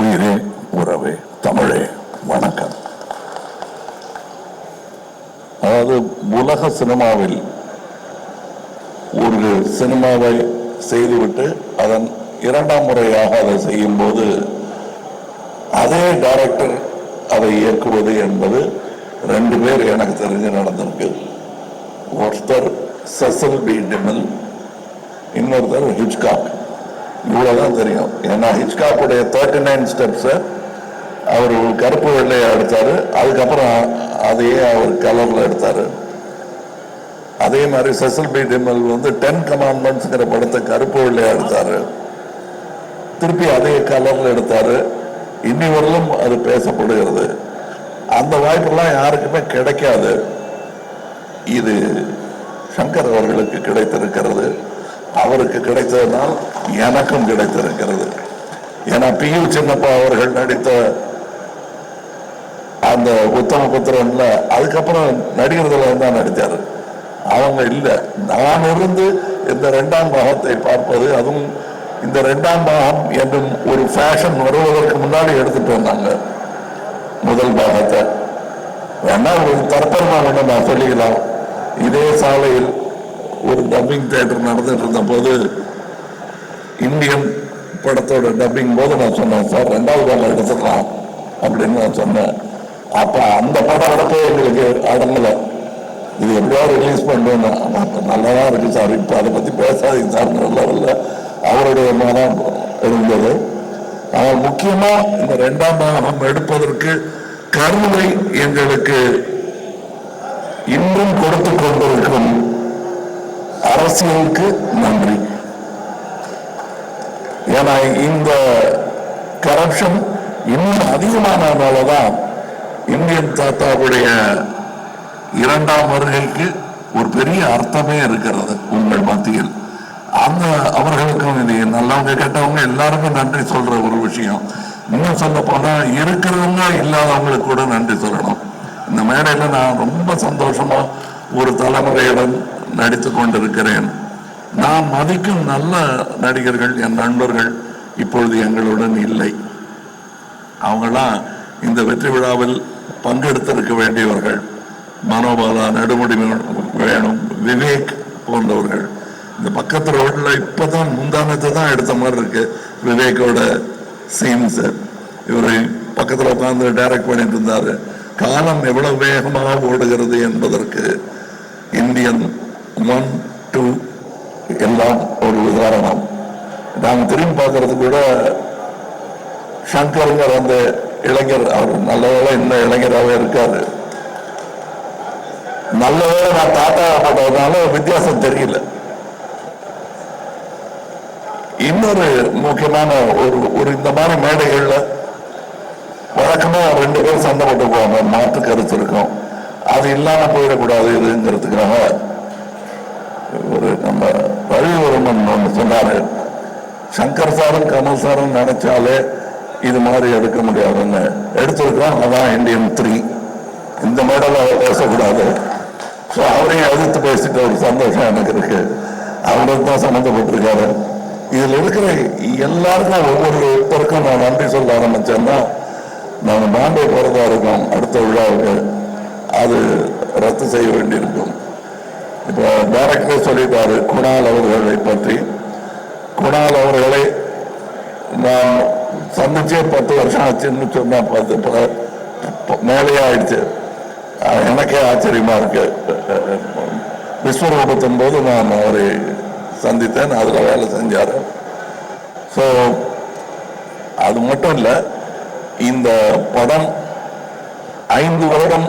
உயிரே உறவே தமிழே வணக்கம். அதாவது உலக சினிமாவில் ஒரு சினிமாவை செய்துவிட்டு அதன் இரண்டாம் முறையாக அதை செய்யும் போது அதே டைரக்டர் அதை இயக்குவது என்பது ரெண்டு பேர் எனக்கு தெரிஞ்சு நடந்திருக்கு. ஒருத்தர் செசல் பி. டிமில் இன்னொருத்தர் ஹிச்காக் இவ்வளவுதான் தெரியும். ஏன்னா ஹிச்காக்குடைய தேர்ட்டி நைன் ஸ்டெப்ஸை அவர் கருப்பு வெள்ளையை எடுத்தாரு. அதுக்கப்புறம் அதையே அவர் கலர்ல எடுத்தாரு. அதே மாதிரி செசல் பி டிமல் வந்து டென் கமாண்ட்மெண்ட்ஸ்ங்கிற படத்தை கருப்பு வெள்ளையா எடுத்தாரு. திருப்பி அதே கலர்ல எடுத்தாரு. இன்னி வரலும் அது பேசப்படுகிறது. அந்த வாய்ப்பெல்லாம் யாருக்குமே கிடைக்காது. இது சங்கர் அவர்களுக்கு கிடைத்திருக்கிறது. அவருக்கு கிடைத்ததனால் எனக்கும் கிடைத்திருக்கிறது. ஏன்னா பி யு சின்னப்பா அவர்கள் நடித்த அந்த உத்தம புத்திரன்ல அதுக்கப்புறம் நடிகர்களை தான் நடித்தார். அவங்க இல்லை. நான் இருந்து இந்த ரெண்டாம் பாகத்தை பார்ப்பது அதுவும் இந்த ரெண்டாம் பாகம் என்றும் ஒரு ஃபேஷன் வருவதற்கு முன்னாடி எடுத்துட்டு வந்தாங்க. முதல் பாகத்தை. வேணா ஒரு தற்பரமா நான் சொல்லிக்கலாம். இதே சாலையில் ஒரு டப்பிங் தேட்டர் நடந்துட்டு இருந்த போது இந்தியன் படத்தோட டப்பிங் போது நான் சொன்னேன் சார் ரெண்டாவது பாகம் எடுத்துக்கலாம் அப்படின்னு நான் சொன்னேன். அப்ப அந்த படம் அடப்பே எங்களுக்கு அடங்கல. இது எப்படியாவது ரிலீஸ் பண்ணுவேன் நல்லாதான் இருக்கு சார். இப்ப அதை பத்தி பேசாதீங்க சார் லெவலில் அவருடைய மனம் இருந்தது ஆனால் முக்கியமா இந்த ரெண்டாம் பாகம் எடுப்பதற்கு கருணை எங்களுக்கு இன்றும் கொடுத்து கொண்டிருக்கும் அரசியலுக்கு நன்றி. ஏன்னா இந்த கரப்ஷன் இன்னும் அதிகமானதுனாலதான் இந்தியன் தாத்தாவுடைய இரண்டாம் வருகைக்கு ஒரு பெரிய அர்த்தமே இருக்கிறது உங்கள் மத்தியில். அந்த அவர்களுக்கும் இது நல்லவங்க கேட்டவங்க எல்லாருக்கும் நன்றி சொல்ற ஒரு விஷயம். இன்னும் சொல்ல போனா இருக்கிறவங்க இல்லாதவங்களுக்கு கூட நன்றி சொல்லணும். இந்த மேடையில நான் ரொம்ப சந்தோஷமா ஒரு தலைமுறையுடன் நடித்து கொண்டிருக்கிறேன் நான் மதிக்கும் நல்ல நடிகர்கள் என் நண்பர்கள் இப்பொழுது எங்களுடன் இல்லை. அவங்களாம் இந்த வெற்றி விழாவில் பங்கெடுத்திருக்க வேண்டியவர்கள். மனோபாலா நெடுமுடி வேணும் விவேக் போன்றவர்கள். இந்த பக்கத்து ரோட்ல இப்பதான் முந்தானத்தை தான் எடுத்த மாதிரி இருக்கு. விவேக்கோட சீன்ஸ் இவர் பக்கத்துல உட்காந்து டைரக்ட் பண்ணிட்டு இருந்தாரு. காலம் எவ்வளவு வேகமாக ஓடுகிறது என்பதற்கு இந்தியன் ஒன் டூ எல்லாம் ஒரு உதாரணம். நான் திரும்பி பார்க்கறது கூட சங்கருங்கிற அந்த இளைஞர் அவர் நல்ல வேளை இந்த இளைஞராகவே இருக்காரு. நல்லவேளை நான் தாத்தா போட்டதுனால வித்தியாசம் தெரியல. இன்னொரு முக்கியமான ஒரு ஒரு இந்த மாதிரி மேடைகள்ல வழக்கமா ரெண்டு பேரும் சண்டை போட்டு போவாங்க மாற்று கருத்து இருக்கும். அது இல்லாம போயிடக்கூடாது இதுங்கிறதுக்காக ஒரு நம்ம ரவிவர்மன் ஒன்று சொன்னாரு. சங்கர் சாரும் கமல் சாரும் நினைச்சாலே இது மாதிரி எடுக்க முடியாதுன்னு. எடுத்திருக்கோம் அதான் இந்தியன் த்ரீ இந்த மேடல பேசக்கூடாது. ஸோ அவரையும் எதிர்த்து பேசிட்டு ஒரு சந்தோஷம் எனக்கு இருக்கு. அவருக்கு தான் சம்மந்தப்பட்டிருக்காரு. இதில் இருக்கிற எல்லாருக்கும் ஒவ்வொரு ஒருத்தருக்கும் நான் நன்றி சொல்ல ஆரம்பிச்சேன்னா நாங்கள் பாம்பே போகிறதா இருக்கோம் அடுத்த விழாவுக்கு. அது ரத்து செய்ய வேண்டியிருக்கும். இப்போ டேரக்டர் சொல்லிட்டாரு குணால் அவர்களை பற்றி. குணால் அவர்களை நான் சந்திச்சே பத்து வருஷம் ஆச்சுன்னு சொன்னா பத்து ப- ஆயிடுச்சு. எனக்கே ஆச்சரியமா இருக்கு. விஸ்வரூபத்தின் போது நான் அவரை சந்தித்தேன் அதுல வேலை செஞ்சாரு. ஸோ அது மட்டும் இல்லை இந்த படம் ஐந்து வருடம்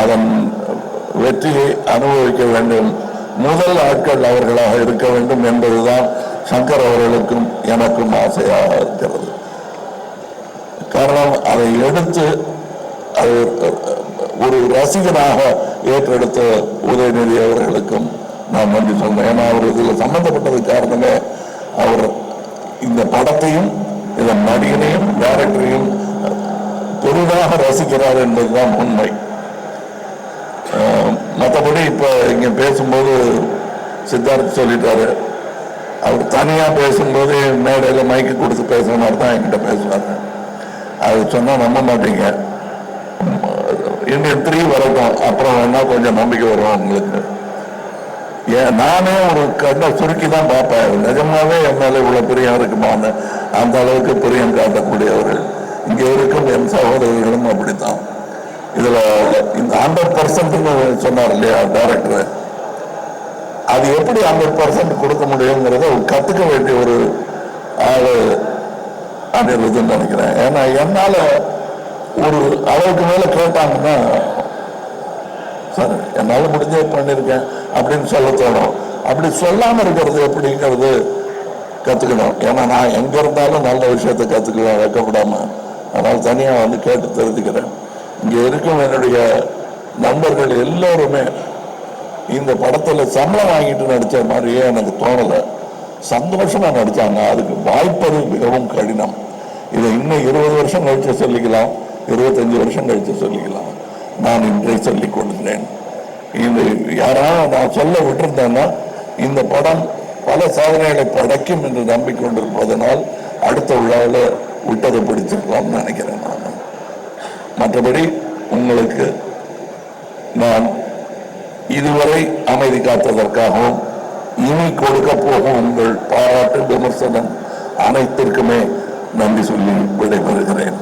அதன் வெற்றியை அனுபவிக்க வேண்டும். முதல் ஆட்கள் அவர்களாக இருக்க வேண்டும் என்பதுதான் சங்கர் அவர்களுக்கும் எனக்கும் ஆசையாக இருக்கிறது. காரணம் அதை எடுத்து அது ஒரு ரசிகனாக ஏற்றெடுத்த உதயநிதி அவர்களுக்கும் நான் நன்றி சொன்னேன் ஏன்னா அவர் இதில் சம்பந்தப்பட்டது காரணமே அவர் இந்த படத்தையும் இதன் நடிகனையும் டேரக்டரையும் பெரிதாக ரசிக்கிறார் என்பதுதான் உண்மை. மற்றபடி இப்போ இங்கே பேசும்போது சித்தார்த் சொல்லிட்டாரு. அவர் தனியாக பேசும்போது மேடையில் மைக்கு கொடுத்து பேசுகிற மாதிரி தான் என்கிட்ட பேசுவாங்க அது சொன்னால் நம்ப மாட்டீங்க. இந்தியன் த்ரீ வரட்டும். அப்புறம் வேணா கொஞ்சம் நம்பிக்கை வரும் உங்களுக்கு ஏன் நானே ஒரு கண்ணை சுருக்கி தான் பார்ப்பேன் நிஜமாவே என் மேலே இவ்வளவு பிரியம் இருக்குமான்னு அந்த அளவுக்கு பிரியம் காட்டக்கூடியவர்கள். இங்கே இருக்கும் என் சகோதரர்களும் அப்படித்தான். இந்த ஹண்ட்ரட் பர்சன்ட்னு சொன்னார் இல்லையா டைரக்டர் அது எப்படி ஹண்ட்ரட் பர்சன்ட் கொடுக்க முடியுங்கிறத கத்துக்க வேண்டிய ஒரு ஆளு அனிருதுன்னு நினைக்கிறேன். ஏன்னா என்னால ஒரு அளவுக்கு மேல கேட்டாங்கன்னா சார் என்னால முடிஞ்சே பண்ணியிருக்கேன் அப்படின்னு சொல்ல தோணும். அப்படி சொல்லாம இருக்கிறது எப்படிங்கிறது கத்துக்கணும். ஏன்னா நான் எங்க இருந்தாலும் நல்ல விஷயத்தை கத்துக்கலாம் வைக்கப்படாம. அதனால தனியா வந்து கேட்டு தெரிஞ்சுக்கிறேன். இங்கே இருக்கும் என்னுடைய நண்பர்கள் எல்லோருமே இந்த படத்தில் சம்பளம் வாங்கிட்டு நடித்த மாதிரியே எனக்கு தோணலை. சந்தோஷமாக நடித்தாங்க அதுக்கு வாய்ப்பது மிகவும் கடினம். இதை இன்னும் இருபது வருஷம் கழித்து சொல்லிக்கலாம். இருபத்தஞ்சு வருஷம் கழித்து சொல்லிக்கலாம். நான் இன்றை சொல்லிக் கொள்கிறேன். இது யாராவது நான் சொல்ல விட்டிருந்தேன்னா இந்த படம் பல சாதனைகளை படைக்கும் என்று நம்பிக்கொண்டிருப்பதனால் அடுத்த விழாவில் விட்டதை பிடிச்சிருக்கலாம்னு நினைக்கிறேன் நான். மற்றபடி உங்களுக்கு நான் இதுவரை அமைதி காத்ததற்காகவும் இனி கொடுக்க போகும் உங்கள் பாராட்டு விமர்சனம் அனைத்திற்குமே நன்றி சொல்லி விடைபெறுகிறேன்.